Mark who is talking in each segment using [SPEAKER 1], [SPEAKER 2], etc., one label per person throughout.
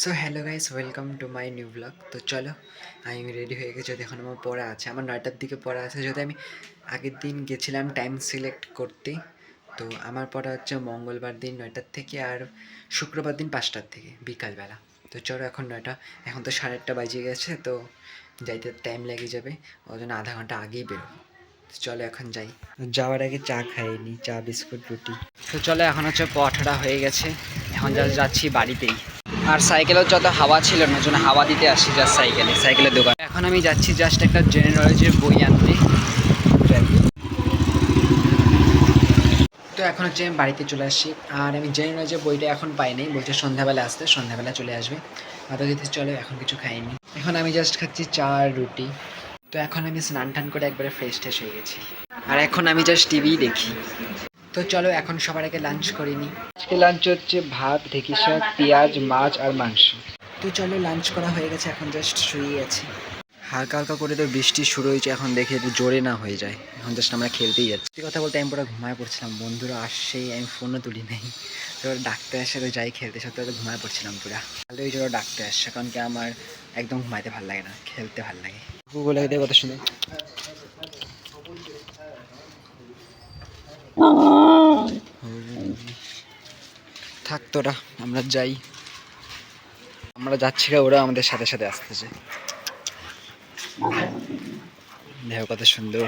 [SPEAKER 1] So hello guys welcome to my new blog তো চলো, আমি রেডি হয়ে গেছি যদি এখন আমার পড়া আছে। আমার নয়টার দিকে পড়া আছে, যদি আমি আগের দিন গেছিলাম টাইম সিলেক্ট করতে, তো আমার পড়া হচ্ছে মঙ্গলবার দিন নয়টার থেকে আর শুক্রবার দিন পাঁচটার থেকে, বিকালবেলা। তো চলো, এখন নয়টা, এখন তো সাড়ে আটটা বাজিয়ে গেছে, তো যাইতে টাইম লেগে যাবে ওই জন্য আধা ঘণ্টা আগেই বেরোবো। চলো এখন যাই। যাওয়ার আগে চা খাইনি চা, বিস্কুট, রুটি। তো চলো এখন হচ্ছে পঠাটা হয়ে গেছে। এখন যা যাচ্ছি বাড়িতেই। আর সাইকেলের যত হাওয়া ছিল না জন্য হাওয়া দিতে আসছি জাস্ট সাইকেলে, সাইকেলের দোকান। এখন আমি যাচ্ছি জাস্ট একটা জেনারেলজির বই আনতে। তো এখন হচ্ছে আমি বাড়িতে চলে আসছি। আর আমি জেনারেলজির বইটা এখন পাইনি বলছে সন্ধ্যাবেলা আসতে, সন্ধ্যাবেলা চলে আসবে। কিছু চলে এখন কিছু খাইনি এখন আমি জাস্ট খাচ্ছি চা আর রুটি। তো এখন আমি স্নান টান করে একবারে ফ্রেশ ট্রেশ হয়ে গেছি। আর এখন আমি জাস্ট টিভি দেখি। তো চলো এখন সবার আগে লাঞ্চ করিনি আজকে লাঞ্চ হচ্ছে ভাত ঢেকি শাক পেঁয়াজ মাছ আর মাংস। তো চলো লাঞ্চ করা হয়ে গেছে এখন জাস্ট শুয়ে আছি। হালকা হালকা করে তো বৃষ্টি শুরু হয়েছে, এখন দেখে একটু জোরে না হয়ে যায়। এখন জাস্ট আমরা খেলতেই যাচ্ছি। কথা বলতে আমি পুরো ঘুমায় পড়ছিলাম, বন্ধুরা আসছেই আমি ফোনও তুলি নেই। তো ওরা ডাকতে আসে তো যাই খেলতে, সত্যি কথা ঘুমায় পড়ছিলাম পুরা। তাহলে ওই জন্য ডাকতে আসছে, কারণ কি আমার একদম ঘুমাইতে ভালো লাগে না, খেলতে ভালো লাগে। কথা শুনে। থাক তোরা, আমরা যাই। আমরা যাচ্ছি ওরা আমাদের সাথে সাথে আসতেছে। দেখো কত সুন্দর।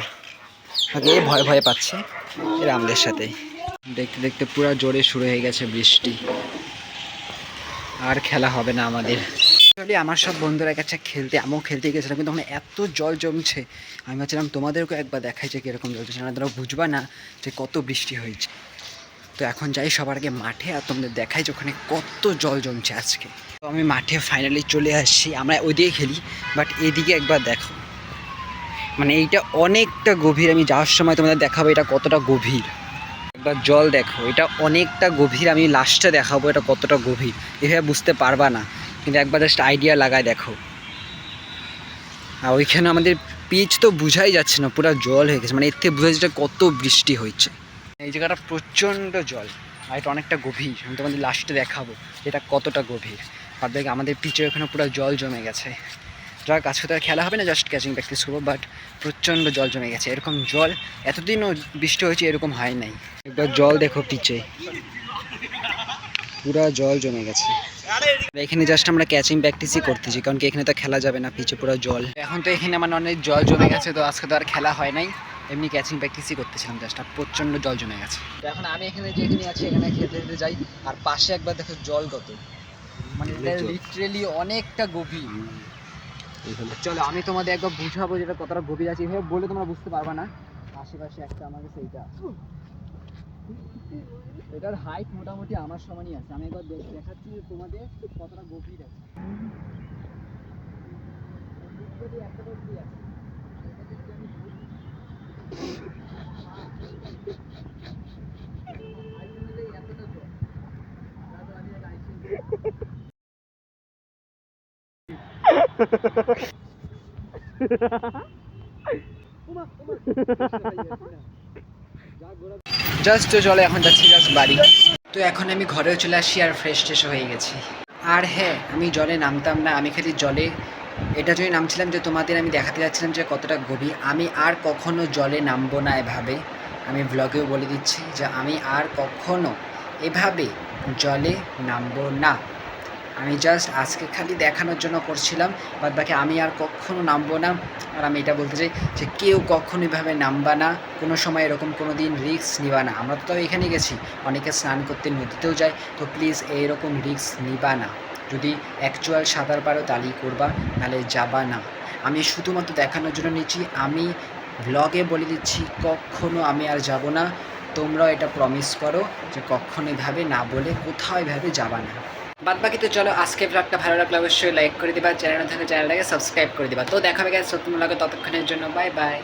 [SPEAKER 1] আগে ভয় ভয় পাচ্ছে এরা আমাদের সাথে দেখতে দেখতে পুরো জোরে শুরু হয়ে গেছে বৃষ্টি। আর খেলা হবে না আমাদের। আমার সব বন্ধুরা কাছে খেলতে, আমিও খেলতে গেছিলাম, কিন্তু ওখানে এত জল জমছে। আমি ভাবছিলাম তোমাদেরকে একবার দেখাই যে কীরকম জল জমছে। না, তোমরা বুঝবা না যে কত বৃষ্টি হয়েছে। তো এখন যাই সবার আগে মাঠে, আর তোমাদের দেখাই যে ওখানে কত জল জমছে আজকে। তো আমি মাঠে ফাইনালি চলে আসছি। আমরা ওইদিকে খেলি বাট এদিকে একবার দেখো। মানে এইটা অনেকটা গভীর, আমি যাওয়ার সময় তোমাদের দেখাবো এটা কতটা গভীর। একবার জল দেখো, এটা অনেকটা গভীর, আমি লাস্টে দেখাবো এটা কতটা গভীর। এভাবে বুঝতে পারবা না, কিন্তু একবার জাস্ট আইডিয়া লাগায় দেখো। আর ওইখানে আমাদের পিচ তো বুঝাই যাচ্ছে না, পুরো জল হয়ে গেছে মানে এর থেকে বোঝা যাচ্ছে কত বৃষ্টি হয়েছে। এই জায়গাটা প্রচণ্ড জল, আর এটা অনেকটা গভীর, আমি তোমাদের লাস্টে দেখাবো এটা কতটা গভীর। আর আমাদের পিচের ওখানে পুরো জল জমে গেছে। যাক আজকে তো আর খেলা হবে না জাস্ট ক্যাচিং প্র্যাকটিস করব বাট প্রচণ্ড জল জমে গেছে। এরকম জল এতদিনও বৃষ্টি হয়েছে এরকম হয় নাই। একবার জল দেখো পিচে। পুরা জল জমে গেছে। এখানে জাস্ট আমরা ক্যাচিং প্র্যাকটিসই করতেছি কারণ কি এখানে তো খেলা যাবে না পিচে পুরো জল। এখন তো এখানে আমার অনেক জল জমে গেছে তো আজকে তো আর খেলা হয় নাই। এমনি ক্যাচিং প্র্যাকটিসই করতেছিলাম জাস্ট আর প্রচণ্ড জল জমে গেছে। তো এখন আমি এখানে যেখানে আছি এখানে খেলতে খেলতে যাই আর পাশে একবার দেখো জল কত। মানে লিটারেলি অনেকটা গভীর। চলো, আমি তোমাদের একবার বুঝাবো যেটা কতটা গভীর আছে। এভাবে বলে তোমরা বুঝতে পারবে না। আশেপাশে একটা আমার কাছে এইটা এটার হাইট মোটামুটি আমার সমানই আছে। আমি একবার দেখাচ্ছি যে তোমাদের কতটা গভীর আছে। একটা অবধি আছে, এটা যদি আমি ধরি, height অনুযায়ী এতটা জল। তারপর আমি এটা ice cream জাস্ট চলে, এখন যাচ্ছি জাস্ট বাড়ি। তো এখন আমি ঘরেও চলে আসি আর ফ্রেশ ট্রেশ হয়ে গেছি। আর হ্যাঁ আমি জলে নামতাম না, আমি খালি জলে এটা যদি নামছিলাম যে তোমাদের আমি দেখাতে যাচ্ছিলাম যে কতটা গভীর। আমি আর কখনো জলে নামবো না এভাবে। আমি ব্লগেও বলে দিচ্ছি যে আমি আর কখনো এভাবে জলে নামবো না। আমি জাস্ট আজকে খালি দেখানোর জন্য করছিলাম, বাদ বাকি আমি আর কখনো নামবো না। আর আমি এটা বলতে চাই যে কেউ কখনো এভাবে নামবা না, কোনো সময় এরকম কোনো দিন রিস্ক নিবা না। আমরা তো এখানে গেছি, অনেকে স্নান করতে নদীতেও যায়, তো প্লিজ এইরকম রিস্ক নিবা না। যদি অ্যাকচুয়াল সাঁতার পারো তাহলেই করবা, নাহলে যাবা না। আমি শুধুমাত্র দেখানোর জন্য নিচ্ছি, আমি ব্লগে বলে দিচ্ছি, কখনো আমি আর যাব না। তোমরাও এটা প্রমিস করো যে কখনো এভাবে না বলে কোথাও এভাবে যাবা না। বাদ বাকি তো চলো, আজকে ব্লগটা ভালো লাগলে অবশ্যই লাইক করে দিবা, চ্যানেল থাকলে চ্যানেলটাকে সাবস্ক্রাইব করে দিবা। তো দেখা হবে গেছে সত্যি ততক্ষণের জন্য বাই বাই